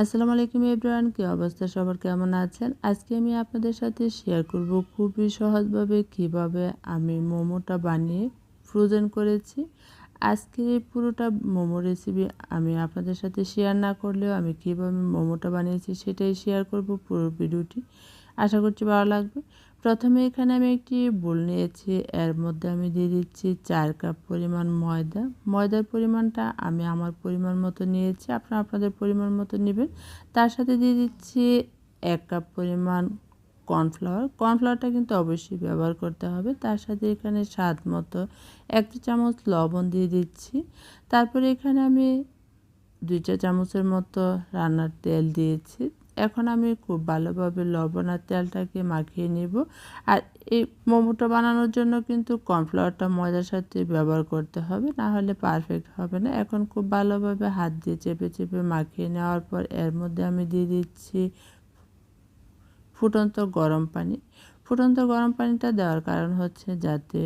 আসসালামু আলাইকুম এভরিওয়ান, কী অবস্থা? সবার কেমন আছেন? আজকে আমি আপনাদের সাথে শেয়ার করব খুবই সহজভাবে কীভাবে আমি মোমোটা বানিয়ে ফ্রোজেন করেছি। আজকে এই পুরোটা মোমো রেসিপি আমি আপনাদের সাথে শেয়ার না করলেও আমি কীভাবে মোমোটা বানিয়েছি সেটাই শেয়ার করব পুরো ভিডিওটি। আশা করছি ভালো লাগবে। প্রথমে এখানে আমি একটি বোল নিয়েছি, এর মধ্যে আমি দিয়ে দিচ্ছি চার কাপ পরিমাণ ময়দা। ময়দার পরিমাণটা আমি আমার পরিমাণ মতো নিয়েছি, আপনারা আপনাদের পরিমাণ মতো নেবেন। তার সাথে দিয়ে দিচ্ছি এক কাপ পরিমাণ কর্নফ্লাওয়ার। কর্নফ্লাওয়ারটা কিন্তু অবশ্যই ব্যবহার করতে হবে। তার সাথে এখানে স্বাদ মতো এক চামচ লবণ দিয়ে দিচ্ছি। তারপরে এখানে আমি দুই চা চামচের মতো রান্নার তেল দিয়েছি। এখন আমি খুব ভালোভাবে লবণ আর তেলটাকে মাখিয়ে নেব। আর এই মোমোটা বানানোর জন্য কিন্তু কর্নফ্লাওয়ারটা ময়দার সাথে ব্যবহার করতে হবে, না হলে পারফেক্ট হবে না। এখন খুব ভালোভাবে হাত দিয়ে চেপে চেপে মাখিয়ে নেওয়ার পর এর মধ্যে আমি দিয়ে দিচ্ছি ফুটন্ত গরম পানি। ফুটন্ত গরম পানিটা দেওয়ার কারণ হচ্ছে যাতে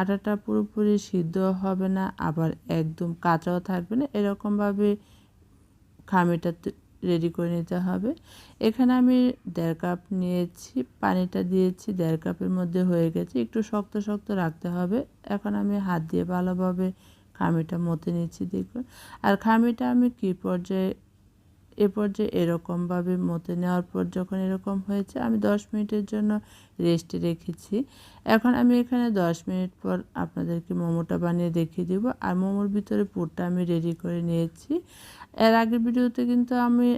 আটাটা পুরোপুরি সিদ্ধ হবে না, আবার একদম কাঁচাও থাকবে না। এরকমভাবে খামিটা রেডি করে নিতে হবে। এখানে আমি দেড় কাপ নিয়েছি, পানিটা দিয়েছি, দেড় কাপের মধ্যে হয়ে গেছে। একটু শক্ত শক্ত রাখতে হবে। এখন আমি হাত দিয়ে ভালোভাবে খামিটা মতে নিচ্ছি, দেখুন। আর খামিটা আমি কী পর্যায়ে এ পর্যায়ে এরকমভাবে মতে নেওয়ার পর যখন এরকম হয়েছে, আমি দশ মিনিটের জন্য রেস্টে রেখেছি। এখন আমি এখানে দশ মিনিট পর আপনাদেরকে মোমোটা বানিয়ে দেখিয়ে দেবো। আর মোমোর ভিতরে পুরটা আমি রেডি করে নিয়েছি। এর আগের ভিডিওতে কিন্তু আমি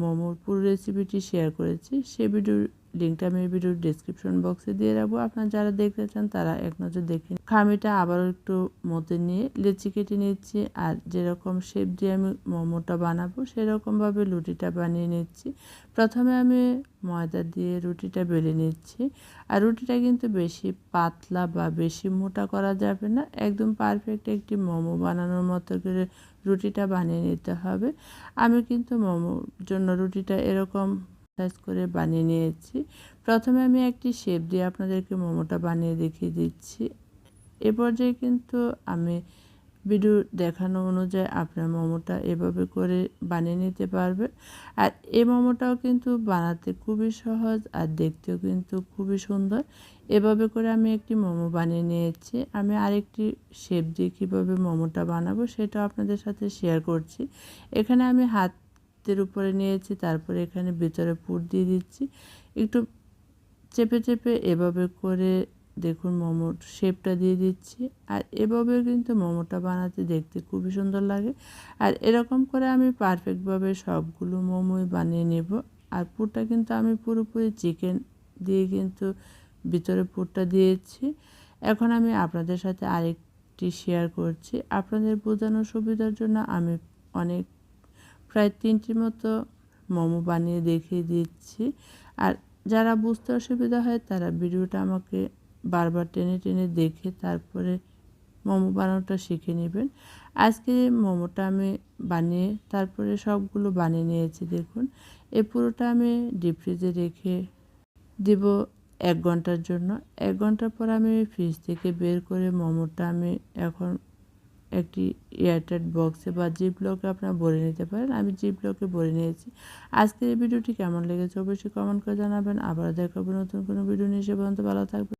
মোমোর পুরো রেসিপিটি শেয়ার করেছি। সে ভিডিওর লিঙ্কটা আমি ভিডিওর ডিসক্রিপশন বক্সে দিয়ে রাখব। আপনারা যারা দেখতে চান, তারা এক নজর দেখে খামিটা আবারও একটু মতে নিয়ে লেচি কেটে নিচ্ছি আর যেরকম শেপ দিয়ে আমি মোমোটা বানাবো, সেরকমভাবে রুটিটা বানিয়ে নিচ্ছি। প্রথমে আমি ময়দা দিয়ে রুটিটা বেলে নিচ্ছি। আর রুটিটা কিন্তু বেশি পাতলা বা বেশি মোটা করা যাবে না। একদম পারফেক্ট একটি মোমো বানানোর মতো করে রুটিটা বানিয়ে নিতে হবে। আমি কিন্তু মোমোর জন্য রুটিটা এরকম সাইজ করে বানিয়ে নিয়েছি। প্রথমে আমি একটি শেপ দিয়ে আপনাদেরকে মোমোটা বানিয়ে দেখিয়ে দিচ্ছি। এ পর্যায়ে কিন্তু আমি ভিডিও দেখানো অনুযায়ী আপনার মোমোটা এভাবে করে বানিয়ে নিতে পারবে আর এই মোমোটাও কিন্তু বানাতে খুবই সহজ আর দেখতেও কিন্তু খুবই সুন্দর। এভাবে করে আমি একটি মোমো বানিয়ে নিয়েছি। আমি আরেকটি শেপ দিয়ে কীভাবে মোমোটা বানাবো সেটা আপনাদের সাথে শেয়ার করছি। এখানে আমি হাত হাতের উপরে নিয়েছি, তারপরে এখানে ভিতরে পুর দিয়ে দিচ্ছি। একটু চেপে চেপে এভাবে করে দেখুন মোমোর শেপটা দিয়ে দিচ্ছি। আর এভাবে কিন্তু মোমোটা বানাতে দেখতে খুবই সুন্দর লাগে। আর এরকম করে আমি পারফেক্টভাবে সবগুলো মোমোই বানিয়ে নেব। আর পুরটা কিন্তু আমি পুরোপুরি চিকেন দিয়ে কিন্তু ভিতরে পুরটা দিয়েছি। এখন আমি আপনাদের সাথে আরেকটি শেয়ার করছি। আপনাদের বোঝানোর সুবিধার জন্য আমি অনেক প্রায় তিনটির মতো মোমো বানিয়ে দেখিয়ে দিচ্ছি। আর যারা বুঝতে অসুবিধা হয়, তারা ভিডিওটা আমাকে বারবার টেনে টেনে দেখে তারপরে মোমো বানানোটা শিখে নেবেন। আজকে মোমোটা আমি বানিয়ে, তারপরে সবগুলো বানিয়ে নিয়েছি, দেখুন। এই পুরোটা আমি ডিপ ফ্রিজে রেখে দেব এক ঘণ্টার জন্য। এক ঘণ্টার পর আমি ফ্রিজ থেকে বের করে মোমোটা আমি এখন একটি এয়ারটাইট বক্সে বা জিপ ব্লকে আপনারা ভরে নিতে পারেন, আমি জিপ ব্লকে ভরে নিয়েছি। আজকের এই ভিডিওটি কেমন লেগেছে অবশ্যই কমেন্ট করে জানাবেন। আবার দেখাবো নতুন কোনো ভিডিও নিয়ে, সে পর্যন্ত ভালো থাকবে